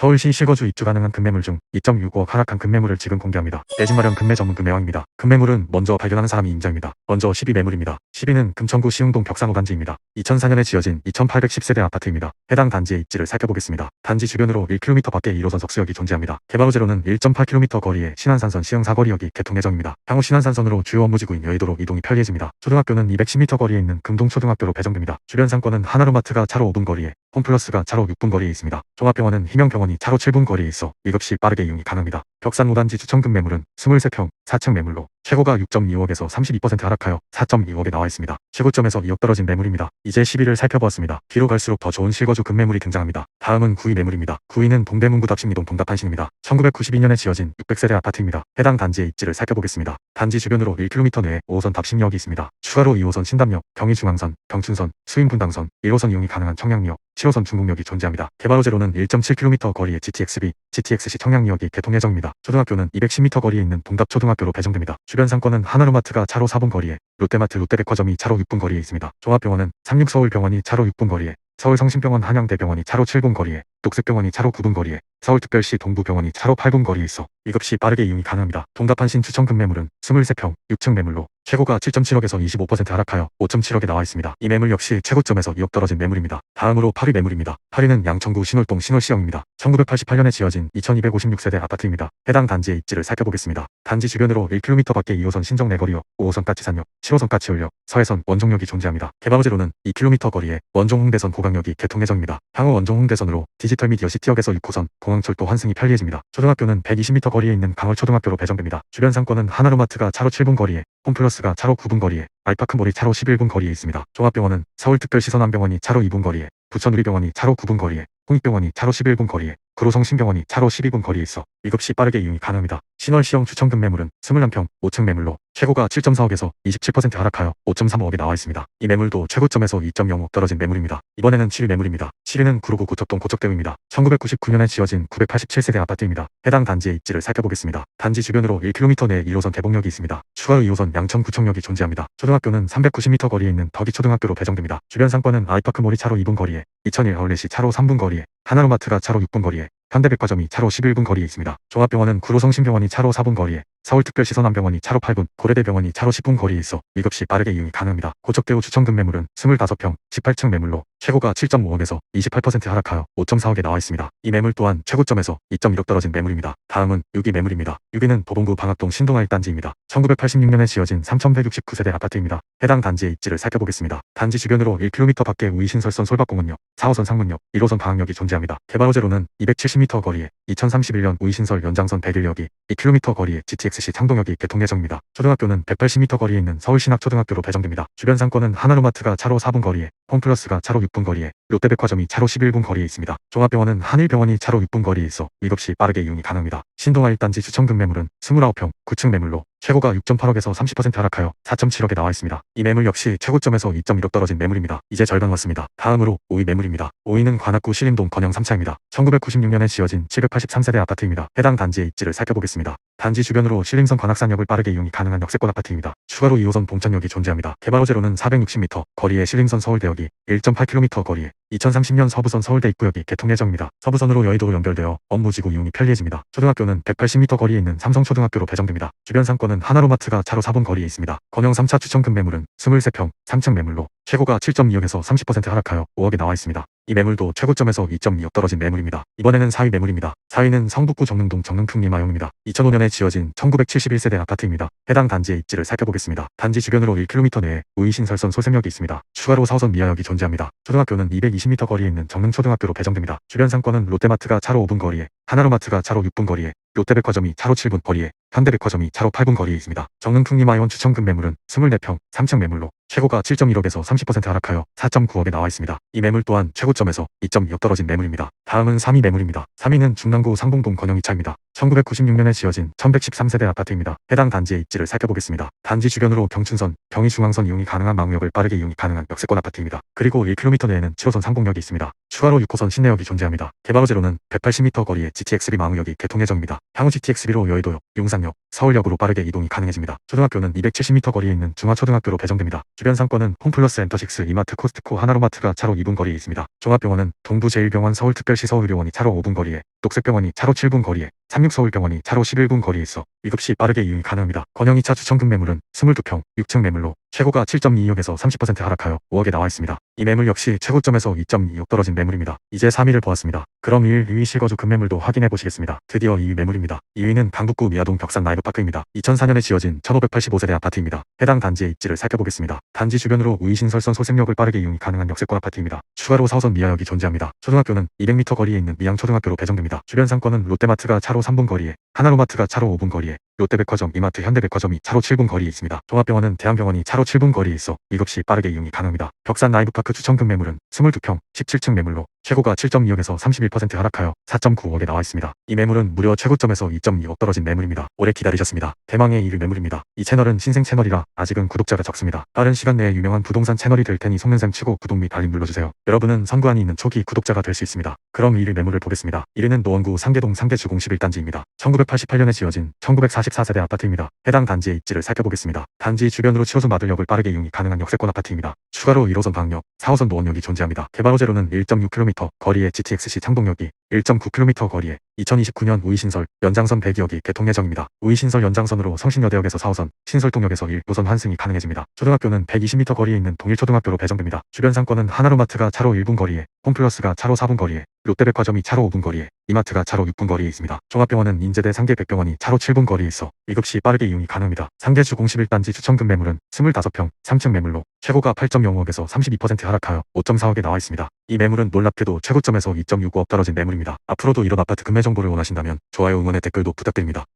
서울시 실거주 입주 가능한 금매물 중 2.65억 하락한 금매물을 지금 공개합니다. 내 집 마련 금매 전문 금매왕입니다. 금매물은 먼저 발견하는 사람이 임자입니다. 먼저 12매물입니다. 12는 금천구 시흥동 벽산호 단지입니다. 2004년에 지어진 2810세대 아파트입니다. 해당 단지의 입지를 살펴보겠습니다. 단지 주변으로 1km 밖에 1호선 석수역이 존재합니다. 개발 호재로는 1.8km 거리의 신안산선 시흥 사거리역이 개통 예정입니다. 향후 신안산선으로 주요 업무지구인 여의도로 이동이 편리해집니다. 초등학교는 210m 거리에 있는 금동초등학교로 배정됩니다. 주변 상권은 하나로마트가 차로 5분 거리에 홈플러스가 차로 6분 거리에 있습니다. 종합병원은 희명병원이 차로 7분 거리에 있어 위급시 빠르게 이용이 가능합니다. 벽산 5단지 추천금 매물은 23평 4층 매물로 최고가 6.25억에서 32% 하락하여 4.2억에 나와 있습니다. 최고점에서 2억 떨어진 매물입니다. 이제 10위를 살펴보았습니다. 뒤로 갈수록 더 좋은 실거주 금매물이 등장합니다. 다음은 9위 매물입니다. 9위는 동대문구 답심리동 동답한신입니다. 1992년에 지어진 600세대 아파트입니다. 해당 단지의 입지를 살펴보겠습니다. 단지 주변으로 1km 내에 5호선 답심역이 있습니다. 추가로 2호선 신담역, 경의중앙선, 경춘선, 수인분당선, 1호선 이용이 가능한 청량리역, 7호선 중국역이 존재합니다. 개발 호재로는 1.7km 거리의 GTX-B, GTX-C 청량리역이 개통 예정입니다. 초등학교는 210m 거리에 있는 동답초등학교로 배정됩니다. 주변 상권은 하나로마트가 차로 4분 거리에, 롯데마트 롯데백화점이 차로 6분 거리에 있습니다. 종합병원은 삼육서울병원이 차로 6분 거리에, 서울성심병원 한양대병원이 차로 7분 거리에, 녹색병원이 차로 9분 거리에, 서울특별시 동부병원이 차로 8분 거리에 있어 위급시 빠르게 이용이 가능합니다. 동답한신 추천금 매물은 23평, 6층 매물로 최고가 7.7억에서 25% 하락하여 5.7억에 나와 있습니다. 이 매물 역시 최고점에서 2억 떨어진 매물입니다. 다음으로 8위 매물입니다. 8위는 양천구 신월동 신월시역입니다. 1988년에 지어진 2256세대 아파트입니다. 해당 단지의 입지를 살펴보겠습니다. 단지 주변으로 1km 밖에 2호선 신정 내거리역, 5호선 까치산역, 7호선 까치올역, 서해선 원종역이 존재합니다. 개발 호재로는 2km 거리에 원종 홍대선 고강역이 개통 예정입니다. 향후 원종 홍대선으로 디지털 미디어 시티역에서 6호선, 공항철도 환승이 편리해집니다. 초등학교는 120m 거리에 있는 강월초등학교로 배정됩니다. 주변 상권은 하나로마트가 차로 7분 거리에, 홈플러스가 차로 9분 거리에, 알파크몰이 차로 11분 거리에 있습니다. 종합병원은 서울특별시선암병원이 차로 2분 거리에, 부천우리병원이 차로 9분 거리에, 홍익병원이 차로 11분 거리에, 구로성심병원이 차로 12분 거리에 있어 위급시 빠르게 이용이 가능합니다. 신월시형 추천금 매물은 21평 5층 매물로 최고가 7.4억에서 27% 하락하여 5.35억에 나와 있습니다. 이 매물도 최고점에서 2.05억 떨어진 매물입니다. 이번에는 7위 매물입니다. 7위는 구로구 고척동 고척대우입니다. 1999년에 지어진 987세대 아파트입니다. 해당 단지의 입지를 살펴보겠습니다. 단지 주변으로 1km 내에 1호선 대봉역이 있습니다. 추가로 2호선 양천구청역이 존재합니다. 초등학교는 390m 거리에 있는 덕이초등학교로 배정됩니다. 주변 상권은 아이파크몰이 차로 2분 거리에, 2001 아울렛이 차로 3분 거리에, 하나로마트가 차로 6분 거리에, 현대백화점이 차로 11분 거리에 있습니다. 종합병원은 구로성심병원이 차로 4분 거리에, 서울특별시선암병원이 차로 8분, 고려대병원이 차로 10분 거리에 있어 위급시 빠르게 이용이 가능합니다. 고척대우 추천금 매물은 25평, 18층 매물로 최고가 7.5억에서 28% 하락하여 5.4억에 나와 있습니다. 이 매물 또한 최고점에서 2.1억 떨어진 매물입니다. 다음은 6위 매물입니다. 6위는 도봉구 방학동 신동아 1단지입니다. 1986년에 지어진 3169세대 아파트입니다. 해당 단지의 입지를 살펴보겠습니다. 단지 주변으로 1km 밖에 우이신설선 솔밭공원역, 4호선 상문역, 1호선 방학역이 존재합니다. 개발 호재로는 270m 거리에 2031년 우이신설 연장선 101역이 2km 거리에 GTX-C 창동역이 개통 예정입니다. 초등학교는 180m 거리에 있는 서울신학초등학교로 배정됩니다. 주변 상권은 하나로마트가 차로 4분 거리에, 홈플러스가 차로 6분 거리에, 롯데백화점이 차로 11분 거리에 있습니다. 종합병원은 한일병원이 차로 6분 거리에 있어 위급시 빠르게 이용이 가능합니다. 신동아 1단지 추천금 매물은 29평, 9층 매물로 최고가 6.8억에서 30% 하락하여 4.7억에 나와 있습니다. 이 매물 역시 최고점에서 2.1억 떨어진 매물입니다. 이제 절반 왔습니다. 다음으로 5위 매물입니다. 5위는 관악구 신림동 건영 3차입니다. 1996년에 지어진 783세대 아파트입니다. 해당 단지의 입지를 살펴보겠습니다. 단지 주변으로 신림선 관악산역을 빠르게 이용이 가능한 역세권 아파트입니다. 추가로 2호선 봉천역이 존재합니다. 개발 호재로는 460m 거리의 신림선 서울대역이 1.8km 거리에 2030년 서부선 서울대 입구역이 개통 예정입니다. 서부선으로 여의도로 연결되어 업무지구 이용이 편리해집니다. 초등학교는 180m 거리에 있는 삼성초등학교로 배정됩니다. 주변 상권은 하나로마트가 차로 4분 거리에 있습니다. 건영 3차 추천금 매물은 23평, 3층 매물로 최고가 7.2억에서 30% 하락하여 5억에 나와 있습니다. 이 매물도 최고점에서 2.2억 떨어진 매물입니다. 이번에는 4위 매물입니다. 4위는 성북구 정릉동 정릉풍 리마용입니다. 2005년에 지어진 1971세대 아파트입니다. 해당 단지의 입지를 살펴보겠습니다. 단지 주변으로 1km 내에 우이신설선 소생역이 있습니다. 추가로 4호선 미아역이 존재합니다. 초등학교는 220m 거리에 있는 정릉초등학교로 배정됩니다. 주변 상권은 롯데마트가 차로 5분 거리에, 하나로마트가 차로 6분 거리에, 롯데백화점이 차로 7분 거리에, 현대백화점이 차로 8분 거리에 있습니다. 정릉풍리마이원 추천금 매물은 24평, 3층 매물로 최고가 7.1억에서 30% 하락하여 4.9억에 나와 있습니다. 이 매물 또한 최고점에서 2.2억 떨어진 매물입니다. 다음은 3위 매물입니다. 3위는 중랑구 상봉동 건영이차입니다. 1996년에 지어진 1113세대 아파트입니다. 해당 단지의 입지를 살펴보겠습니다. 단지 주변으로 경춘선, 경의중앙선 이용이 가능한 망우역을 빠르게 이용이 가능한 역세권 아파트입니다. 그리고 1km 내에는 7호선 상봉역이 있습니다. 추가로 6호선 신내역이 존재합니다. 개발 호재로는 180m 거리에 GTX-B 망우역이 개통 예정입니다. 향후 GTX-B로 여의도역, 용산 양양 서울역으로 빠르게 이동이 가능해집니다. 초등학교는 270m 거리에 있는 중화초등학교로 배정됩니다. 주변 상권은 홈플러스 엔터식스, 이마트, 코스트코, 하나로마트가 차로 2분 거리에 있습니다. 종합병원은 동부제일병원 서울특별시 서울의료원이 차로 5분 거리에, 녹색병원이 차로 7분 거리에, 삼육서울병원이 차로 11분 거리에 있어 위급시 빠르게 이용이 가능합니다. 권영 2차 추천금 매물은 22평, 6층 매물로 최고가 7.22억에서 30% 하락하여 5억에 나와 있습니다. 이 매물 역시 최고점에서 2.2억 떨어진 매물입니다. 이제 3위를 보았습니다. 그럼 1위, 2위 실거주 금매물도 확인해 보시겠습니다. 드디어 2위 매물입니다. 2위는 강북구 미아동 벽산 라이브파크입니다. 2004년에 지어진 1585세대 아파트입니다. 해당 단지의 입지를 살펴보겠습니다. 단지 주변으로 우이신설선 소생역을 빠르게 이용이 가능한 역세권 아파트입니다. 추가로 4호선 미아역이 존재합니다. 초등학교는 200m 거리에 있는 미양초등학교로 배정됩니다. 주변 상권은 롯데마트가 차로 3분 거리에, 하나로마트가 차로 5분 거리에, 롯데백화점, 이마트, 현대백화점이 차로 7분 거리에 있습니다. 종합병원은 대한병원이 차로 7분 거리에 있어 위급시 빠르게 이용이 가능합니다. 벽산 라이브파크 추천 금 매물은 22평, 17층 매물로 최고가 7.2억에서 31% 하락하여 4.9억에 나와 있습니다. 이 매물은 무려 최고점에서 2.2억 떨어진 매물입니다. 오래 기다리셨습니다. 대망의 1위 매물입니다. 이 채널은 신생 채널이라 아직은 구독자가 적습니다. 빠른 시간 내에 유명한 부동산 채널이 될 테니 속는셈 치고 구독 및 알림 눌러주세요. 여러분은 선구안이 있는 초기 구독자가 될 수 있습니다. 그럼 1위 매물을 보겠습니다. 1위는 노원구 상계동 상계주공 11단지입니다. 1988년에 지어진 1944세대 아파트입니다. 해당 단지의 입지를 살펴보겠습니다. 단지 주변으로 7호선 마들역을 빠르게 이용이 가능한 역세권 아파트입니다. 추가로 1호선 방역, 4호선 노원역이 존재합니다. 개발 호재로는 1.6km 거리의 GTX-C 창동역이 1.9km 거리에 2029년 우이신설 연장선 100여기 개통 예정입니다. 우이신설 연장선으로 성신여대역에서 4호선, 신설동역에서 1호선 환승이 가능해집니다. 초등학교는 120m 거리에 있는 동일초등학교로 배정됩니다. 주변 상권은 하나로마트가 차로 1분 거리에, 홈플러스가 차로 4분 거리에, 롯데백화점이 차로 5분 거리에, 이마트가 차로 6분 거리에 있습니다. 종합병원은 인제대 상계 백병원이 차로 7분 거리에 있어 위급시 빠르게 이용이 가능합니다. 상계주 01단지 추천금 매물은 25평, 3층 매물로 최고가 8.05억에서 32% 하락하여 5.4억에 나와 있습니다. 이 매물은 놀랍게도 최고점에서 2.65억 떨어진 매물입니다. 앞으로도 이런 아파트 금매 정보를 원하신다면 좋아요 응원의 댓글도 부탁드립니다.